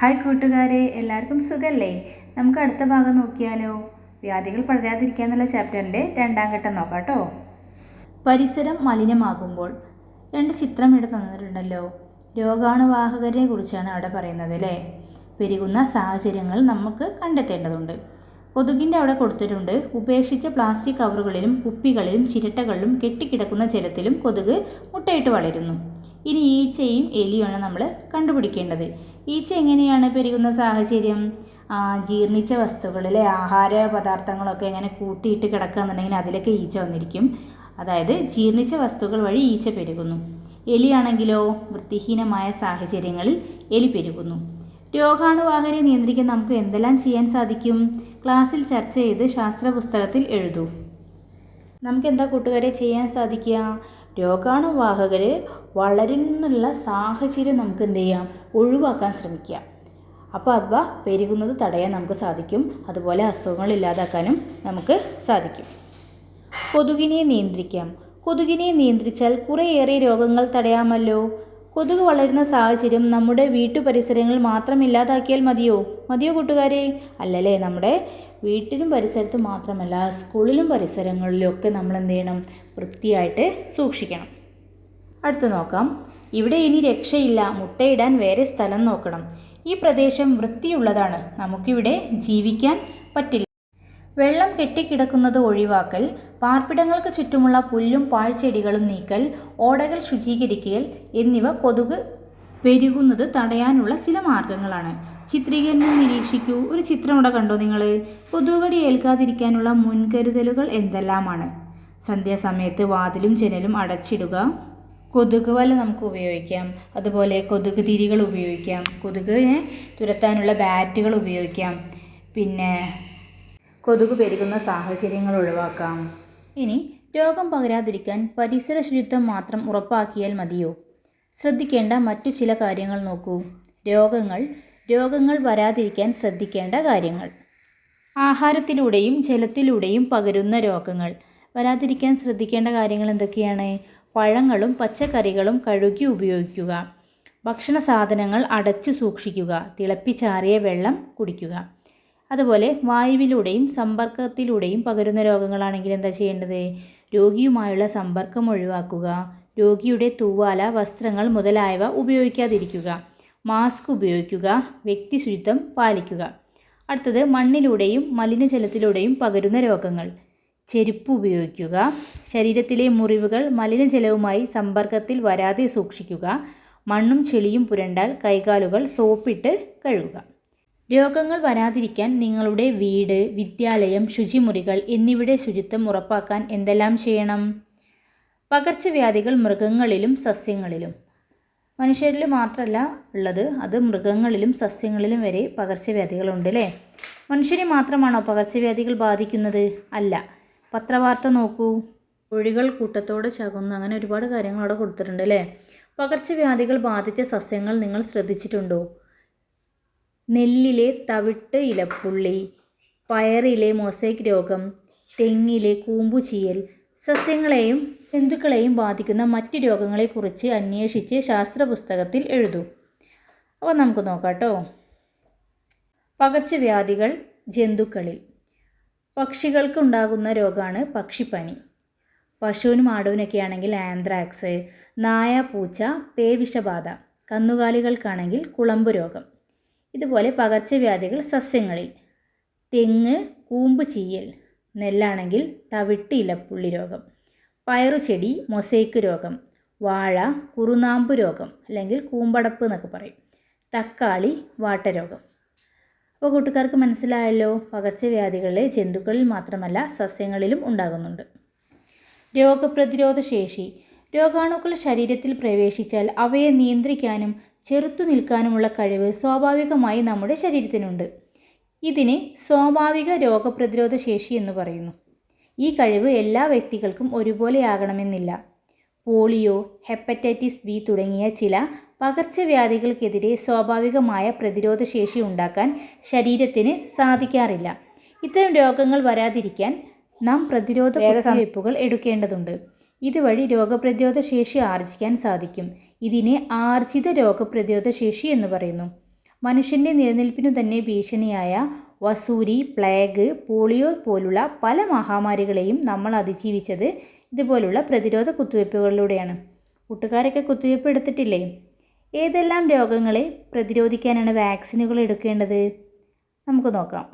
Hi കൂട്ടുകാരെ എല്ലാവർക്കും സുഖമല്ലേ നമുക്ക് അടുത്ത ഭാഗം നോക്കിയാലോ? വ്യാധികൾ പടരാതിരിക്കുക എന്നുള്ള ചാപ്റ്ററിന്റെ രണ്ടാം ഘട്ടം നോക്കാം കേട്ടോ. പരിസരം മലിനമാകുമ്പോൾ രണ്ട് ചിത്രം ഇവിടെ തന്നിട്ടുണ്ടല്ലോ. രോഗാണുവാഹകരെ കുറിച്ചാണ് അവിടെ പറയുന്നത് അല്ലേ? പെരുകുന്ന സാഹചര്യങ്ങൾ നമുക്ക് കണ്ടെത്തേണ്ടതുണ്ട്. കൊതുകിന്റെ അവിടെ കൊടുത്തിട്ടുണ്ട് ഉപേക്ഷിച്ച പ്ലാസ്റ്റിക് കവറുകളിലും കുപ്പികളിലും ചിരട്ടകളിലും കെട്ടിക്കിടക്കുന്ന ജലത്തിലും കൊതുക് മുട്ടയിട്ട് വളരുന്നു. ഇനി ഈച്ചയും എലിയുമാണ് നമ്മൾ കണ്ടുപിടിക്കേണ്ടത്. ഈച്ച എങ്ങനെയാണ് പെരുകുന്ന സാഹചര്യം? ജീർണിച്ച വസ്തുക്കളിലെ ആഹാര പദാർത്ഥങ്ങളൊക്കെ ഇങ്ങനെ കൂട്ടിയിട്ട് കിടക്കുകയെന്നുണ്ടെങ്കിൽ അതിലൊക്കെ ഈച്ച വന്നിരിക്കും. അതായത് ജീർണിച്ച വസ്തുക്കൾ വഴി ഈച്ച പെരുകുന്നു. എലിയാണെങ്കിലോ? വൃത്തിഹീനമായ സാഹചര്യങ്ങളിൽ എലി പെരുകുന്നു. രോഗാണുവാഹനെ നിയന്ത്രിക്കാൻ നമുക്ക് എന്തെല്ലാം ചെയ്യാൻ സാധിക്കും? ക്ലാസ്സിൽ ചർച്ച ചെയ്ത് ശാസ്ത്ര പുസ്തകത്തിൽ എഴുതൂ. നമുക്ക് എന്താ കൂട്ടുകാരെ ചെയ്യാൻ സാധിക്കുക? രോഗാണുവാഹകർ വളരുന്നുള്ള സാഹചര്യം നമുക്ക് എന്ത് ചെയ്യാം? ഒഴിവാക്കാൻ ശ്രമിക്കുക അപ്പോൾ അഥവാ പെരുകുന്നത് തടയാൻ നമുക്ക് സാധിക്കും. അതുപോലെ അസുഖങ്ങൾ ഇല്ലാതാക്കാനും നമുക്ക് സാധിക്കും. കൊതുകിനെ നിയന്ത്രിക്കാം. കൊതുകിനെ നിയന്ത്രിച്ചാൽ കുറേയേറെ രോഗങ്ങൾ തടയാമല്ലോ. കൊതുക് വളരുന്ന സാഹചര്യം നമ്മുടെ വീട്ടു പരിസരങ്ങൾ മാത്രം ഇല്ലാതാക്കിയാൽ മതിയോ? മതിയോ കൂട്ടുകാരെ? അല്ലല്ലേ നമ്മുടെ വീട്ടിലും പരിസരത്തും മാത്രമല്ല സ്കൂളിലും പരിസരങ്ങളിലും ഒക്കെ നമ്മൾ എന്ത് ചെയ്യണം? വൃത്തിയായിട്ട് സൂക്ഷിക്കണം. അടുത്ത് നോക്കാം. ഇവിടെ ഇനി രക്ഷയില്ല. മുട്ടയിടാൻ വേറെ സ്ഥലം നോക്കണം. ഈ പ്രദേശം വൃത്തിയുള്ളതാണ്. നമുക്കിവിടെ ജീവിക്കാൻ പറ്റില്ല. വെള്ളം കെട്ടിക്കിടക്കുന്നത് ഒഴിവാക്കൽ പാർപ്പിടങ്ങൾക്ക് ചുറ്റുമുള്ള പുല്ലും പാഴ്ചെടികളും നീക്കൽ ഓടകൾ ശുചീകരിക്കൽ എന്നിവ കൊതുക് പെരുകുന്നത് തടയാനുള്ള ചില മാർഗങ്ങളാണ്. ചിത്രീകരണം നിരീക്ഷിക്കൂ. ഒരു ചിത്രം ഇവിടെ കണ്ടോ നിങ്ങൾ കൊതുകടി ഏൽക്കാതിരിക്കാനുള്ള മുൻകരുതലുകൾ എന്തെല്ലാമാണ്? സന്ധ്യാസമയത്ത് വാതിലും ജനലും അടച്ചിടുക കൊതുക് വല നമുക്ക് ഉപയോഗിക്കാം. അതുപോലെ കൊതുക് തിരികൾ ഉപയോഗിക്കാം. കൊതുകിനെ തുരത്താനുള്ള ബാറ്റുകൾ ഉപയോഗിക്കാം. പിന്നെ കൊതുക് പെരുകുന്ന സാഹചര്യങ്ങൾ ഒഴിവാക്കാം. ഇനി രോഗം പകരാതിരിക്കാൻ പരിസര ശുചിത്വം മാത്രം ഉറപ്പാക്കിയാൽ മതിയോ? ശ്രദ്ധിക്കേണ്ട മറ്റു ചില കാര്യങ്ങൾ നോക്കൂ. രോഗങ്ങൾ രോഗങ്ങൾ വരാതിരിക്കാൻ ശ്രദ്ധിക്കേണ്ട കാര്യങ്ങൾ. ആഹാരത്തിലൂടെയും ജലത്തിലൂടെയും പകരുന്ന രോഗങ്ങൾ. വരാതിരിക്കാൻ ശ്രദ്ധിക്കേണ്ട കാര്യങ്ങൾ എന്തൊക്കെയാണ്? പഴങ്ങളും പച്ചക്കറികളും കഴുകി ഉപയോഗിക്കുക. ഭക്ഷണ സാധനങ്ങൾ അടച്ചു സൂക്ഷിക്കുക. തിളപ്പിച്ചാറിയ വെള്ളം കുടിക്കുക. അതുപോലെ വായുവിലൂടെയും സമ്പർക്കത്തിലൂടെയും പകരുന്ന രോഗങ്ങളാണെങ്കിൽ എന്താ ചെയ്യേണ്ടത്? രോഗിയുമായുള്ള സമ്പർക്കം ഒഴിവാക്കുക. രോഗിയുടെ തൂവാല വസ്ത്രങ്ങൾ മുതലായവ ഉപയോഗിക്കാതിരിക്കുക. മാസ്ക് ഉപയോഗിക്കുക. വ്യക്തി ശുചിത്വം പാലിക്കുക. അടുത്തത് മണ്ണിലൂടെയും മലിനജലത്തിലൂടെയും പകരുന്ന രോഗങ്ങൾ. ചെരുപ്പ് ഉപയോഗിക്കുക. ശരീരത്തിലെ മുറിവുകൾ മലിനജലവുമായി സമ്പർക്കത്തിൽ വരാതെ സൂക്ഷിക്കുക. മണ്ണും ചെളിയും പുരണ്ടാൽ കൈകാലുകൾ സോപ്പിട്ട് കഴുകുക. രോഗങ്ങൾ വരാതിരിക്കാൻ നിങ്ങളുടെ വീട് വിദ്യാലയം ശുചിമുറികൾ എന്നിവിടെ ശുചിത്വം ഉറപ്പാക്കാൻ എന്തെല്ലാം ചെയ്യണം? പകർച്ചവ്യാധികൾ മൃഗങ്ങളിലും സസ്യങ്ങളിലും. മനുഷ്യരിൽ മാത്രമല്ല ഉള്ളത്. അത് മൃഗങ്ങളിലും സസ്യങ്ങളിലും വരെ പകർച്ചവ്യാധികളുണ്ട് അല്ലേ മനുഷ്യരെ മാത്രമാണോ പകർച്ചവ്യാധികൾ ബാധിക്കുന്നത്? അല്ല. പത്രവാർത്ത നോക്കൂ. കോഴികൾ കൂട്ടത്തോടെ ചകുന്നു. അങ്ങനെ ഒരുപാട് കാര്യങ്ങൾ അവിടെ കൊടുത്തിട്ടുണ്ട് അല്ലേ? പകർച്ചവ്യാധികൾ ബാധിച്ച സസ്യങ്ങൾ നിങ്ങൾ ശ്രദ്ധിച്ചിട്ടുണ്ടോ? നെല്ലിലെ തവിട്ട് ഇലപ്പുള്ളി പയറിലെ മൊസൈക്ക് രോഗം തെങ്ങിലെ കൂമ്പുചീയൽ സസ്യങ്ങളെയും ജന്തുക്കളെയും ബാധിക്കുന്ന മറ്റ് രോഗങ്ങളെക്കുറിച്ച് അന്വേഷിച്ച് ശാസ്ത്ര പുസ്തകത്തിൽ എഴുതൂ. അപ്പോൾ നമുക്ക് നോക്കാം കേട്ടോ. പകർച്ചവ്യാധികൾ ജന്തുക്കളിൽ. പക്ഷികൾക്ക് ഉണ്ടാകുന്ന രോഗമാണ് പക്ഷിപ്പനി. പശുവിനും ആടുവിനൊക്കെ ആണെങ്കിൽ ആന്ത്രാക്സ് നായ പൂച്ച പേവിഷബാധ കന്നുകാലികൾക്കാണെങ്കിൽ കുളമ്പ് രോഗം. ഇതുപോലെ പകർച്ചവ്യാധികൾ സസ്യങ്ങളിൽ. തെങ്ങ് കൂമ്പ് ചീയൽ നെല്ലാണെങ്കിൽ തവിട്ട് ഇലപ്പുള്ളി രോഗം. പയറുചെടി മൊസൈക്ക് രോഗം. വാഴ കുറുനാമ്പ് രോഗം അല്ലെങ്കിൽ കൂമ്പടപ്പ് എന്നൊക്കെ പറയും. തക്കാളി വാട്ടരോഗം അപ്പോൾ കൂട്ടുകാർക്ക് മനസ്സിലായല്ലോ പകർച്ചവ്യാധികൾ ജന്തുക്കളിൽ മാത്രമല്ല സസ്യങ്ങളിലും ഉണ്ടാകുന്നുണ്ട്. രോഗപ്രതിരോധ ശേഷി രോഗാണുക്കൾ ശരീരത്തിൽ പ്രവേശിച്ചാൽ അവയെ നിയന്ത്രിക്കാനും ചെറുത്തു നിൽക്കാനുമുള്ള കഴിവ് സ്വാഭാവികമായി നമ്മുടെ ശരീരത്തിനുണ്ട്. ഇതിന് സ്വാഭാവിക രോഗപ്രതിരോധ ശേഷി എന്ന് പറയുന്നു. ഈ കഴിവ് എല്ലാ വ്യക്തികൾക്കും ഒരുപോലെയാകണമെന്നില്ല. പോളിയോ ഹെപ്പറ്റൈറ്റിസ് ബി തുടങ്ങിയ ചില പകർച്ചവ്യാധികൾക്കെതിരെ സ്വാഭാവികമായ പ്രതിരോധ ശേഷി ഉണ്ടാക്കാൻ ശരീരത്തിന് സാധിക്കാറില്ല. ഇത്തരം രോഗങ്ങൾ വരാതിരിക്കാൻ നാം പ്രതിരോധ കുത്തിവയ്പ്പുകൾ എടുക്കേണ്ടതുണ്ട്. ഇതുവഴി രോഗപ്രതിരോധ ശേഷി ആർജിക്കാൻ സാധിക്കും. ഇതിനെ ആർജിത രോഗപ്രതിരോധ ശേഷി എന്ന് പറയുന്നു. മനുഷ്യന്റെ നിലനിൽപ്പിനു തന്നെ ഭീഷണിയായ വസൂരി പ്ലേഗ് പോളിയോ പോലുള്ള പല മഹാമാരികളെയും നമ്മൾ അതിജീവിച്ചത് ഇതുപോലുള്ള പ്രതിരോധ കുത്തിവയ്പ്പുകളിലൂടെയാണ്. കൂട്ടുകാരൊക്കെ കുത്തിവയ്പ്പ് എടുത്തിട്ടില്ലേ? ഏതെല്ലാം രോഗങ്ങളെ പ്രതിരോധിക്കാനാണ് വാക്സിനുകൾ എടുക്കേണ്ടത്? നമുക്ക് നോക്കാം.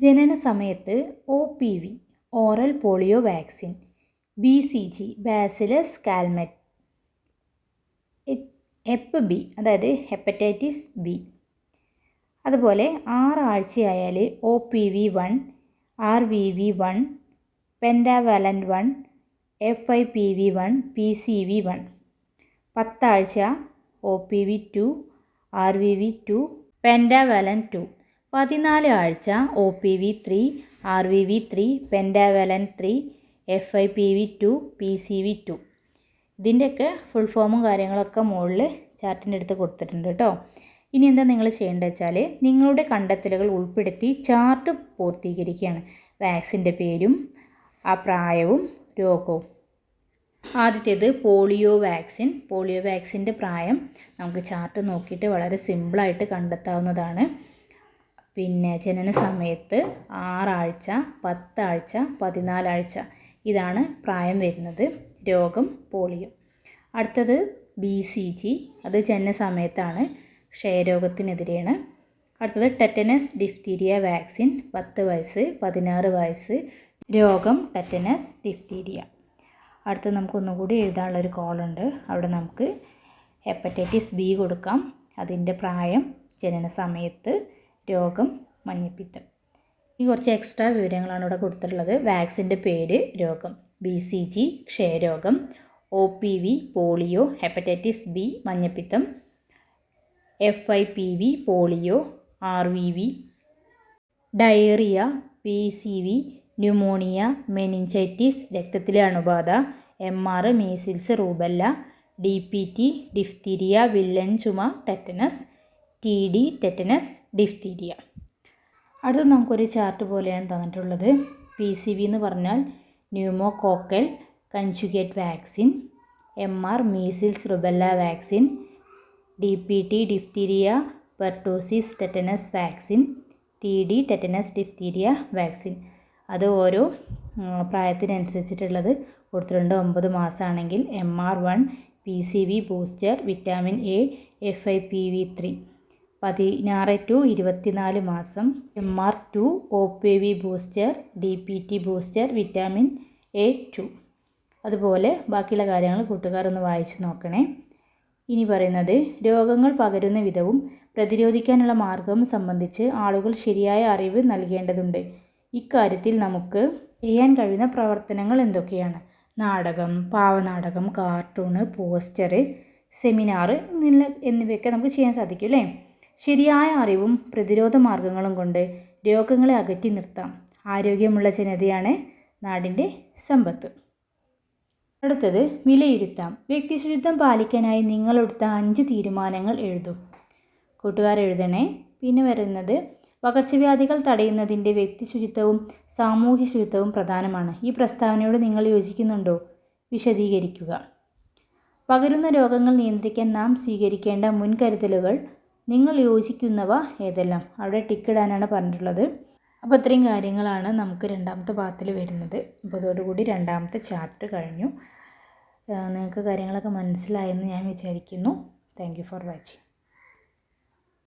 ജനന സമയത്ത് O P V oral polio vaccine B C G bacillus Calmette hep B അതായത് ഹെപ്പറ്റൈറ്റിസ് ബി. അതുപോലെ ആറാഴ്ചയായാൽ O P V one R V V one pentavalent one F I P V one P C V one. പത്താഴ്ച O P V two R V V two pentavalent two. പതിനാല് ആഴ്ച O P V three R V V three pentavalent three F I P V two P C V two. ഇതിന്റെയൊക്കെ full ഫോമും കാര്യങ്ങളൊക്കെ മുകളിൽ ചാർട്ടിന്റെ അടുത്ത് കൊടുത്തിട്ടുണ്ട് കേട്ടോ. ഇനി എന്താ നിങ്ങൾ ചെയ്യേണ്ടത് വെച്ചാൽ നിങ്ങളുടെ കണ്ടെത്തലുകൾ ഉൾപ്പെടുത്തി ചാർട്ട് പൂർത്തീകരിക്കുകയാണ്. വാക്സിന്റെ പേരും ആ പ്രായവും രോഗവും. ആദ്യത്തേത് പോളിയോ വാക്സിൻ. പോളിയോ വാക്സിന്റെ പ്രായം നമുക്ക് ചാർട്ട് നോക്കിയിട്ട് വളരെ സിമ്പിളായിട്ട് കണ്ടെത്താവുന്നതാണ്. പിന്നെ ജനന സമയത്ത് ആറാഴ്ച പത്താഴ്ച പതിനാലാഴ്ച ഇതാണ് പ്രായം വരുന്നത്. രോഗം പോളിയോ. അടുത്തത് ബി സി ജി അത് ജനന സമയത്താണ്. ക്ഷയരോഗത്തിനെതിരെയാണ്. അടുത്തത് ടെറ്റനസ് ഡിഫ്തീരിയ വാക്സിൻ പത്ത് വയസ്സ് പതിനാറ് വയസ്സ് രോഗം ടെറ്റനസ് ഡിഫ്തീരിയ അടുത്ത് നമുക്ക് ഒന്നുകൂടി എഴുതാനുള്ളൊരു കോളുണ്ട്. അവിടെ നമുക്ക് ഹെപ്പറ്റൈറ്റിസ് ബി കൊടുക്കാം. അതിന്റെ പ്രായം ജനന സമയത്ത് രോഗം മഞ്ഞപ്പിത്തം. ഈ കുറച്ച് എക്സ്ട്രാ വിവരങ്ങളാണ് ഇവിടെ കൊടുത്തിട്ടുള്ളത്. വാക്സിന്റെ പേര് രോഗം B C G ക്ഷയരോഗം O P V polio hepatitis B മഞ്ഞപ്പിത്തം F I P V polio R V V diarrhoea P C V pneumonia meningitis രക്തത്തിലെ അണുബാധ M R measles rubella D P T diphtheria villain ചുമ tetanus T D tetanus diphtheria അടുത്ത നമുക്കൊരു chart പോലെയാണ് തന്നിട്ടുള്ളത്. P C V എന്ന് പറഞ്ഞാൽ pneumococcal conjugate vaccine M R measles rubella vaccine D P T diphtheria pertussis tetanus vaccine T D tetanus diphtheria vaccine അത് ഓരോ പ്രായത്തിനനുസരിച്ചിട്ടുള്ളത് കൊടുത്തിട്ടുണ്ട്. ഒമ്പത് മാസമാണെങ്കിൽ M R one P C V booster vitamin A F I P V three പതിനാറ് to ഇരുപത്തിനാല് മാസം M R two O P V booster D P T booster vitamin A two അതുപോലെ ബാക്കിയുള്ള കാര്യങ്ങൾ കൂട്ടുകാരൊന്ന് വായിച്ച് നോക്കണേ. ഇനി പറയുന്നത് രോഗങ്ങൾ പകരുന്ന വിധവും പ്രതിരോധിക്കാനുള്ള മാർഗവും സംബന്ധിച്ച് ആളുകൾ ശരിയായ അറിവ് നൽകേണ്ടതുണ്ട്. ഇക്കാര്യത്തിൽ നമുക്ക് ചെയ്യാൻ കഴിയുന്ന പ്രവർത്തനങ്ങൾ എന്തൊക്കെയാണ്? നാടകം പാവനാടകം കാർട്ടൂണ് പോസ്റ്റർ സെമിനാർ എന്നിവയൊക്കെ നമുക്ക് ചെയ്യാൻ സാധിക്കും അല്ലേ? ശരിയായ അറിവും പ്രതിരോധ മാർഗങ്ങളും കൊണ്ട് രോഗങ്ങളെ അകറ്റി നിർത്താം. ആരോഗ്യമുള്ള ജനതയാണ് നാടിന്റെ സമ്പത്ത്. അടുത്തത് വിലയിരുത്താം. വ്യക്തിശുചിത്വം പാലിക്കാനായി നിങ്ങളെടുത്ത അഞ്ച് തീരുമാനങ്ങൾ എഴുതും. കൂട്ടുകാർ എഴുതണേ. പിന്നെ വരുന്നത് പകർച്ചവ്യാധികൾ തടയുന്നതിന്റെ വ്യക്തി ശുചിത്വവും സാമൂഹ്യ ശുചിത്വവും പ്രധാനമാണ്. ഈ പ്രസ്താവനയോട് നിങ്ങൾ യോജിക്കുന്നുണ്ടോ? വിശദീകരിക്കുക. പകരുന്ന രോഗങ്ങൾ നിയന്ത്രിക്കാൻ നാം സ്വീകരിക്കേണ്ട മുൻകരുതലുകൾ നിങ്ങൾ യോജിക്കുന്നവ ഏതെല്ലാം? അവിടെ ടിക്കിടാനാണ് പറഞ്ഞിട്ടുള്ളത്. അപ്പോൾ ഇത്രയും കാര്യങ്ങളാണ് നമുക്ക് രണ്ടാമത്തെ ഭാഗത്തിൽ വരുന്നത്. അപ്പോൾ അതോടുകൂടി രണ്ടാമത്തെ ചാപ്റ്റർ കഴിഞ്ഞു. നിങ്ങൾക്ക് കാര്യങ്ങളൊക്കെ മനസ്സിലായെന്ന് ഞാൻ വിചാരിക്കുന്നു. Thank for watching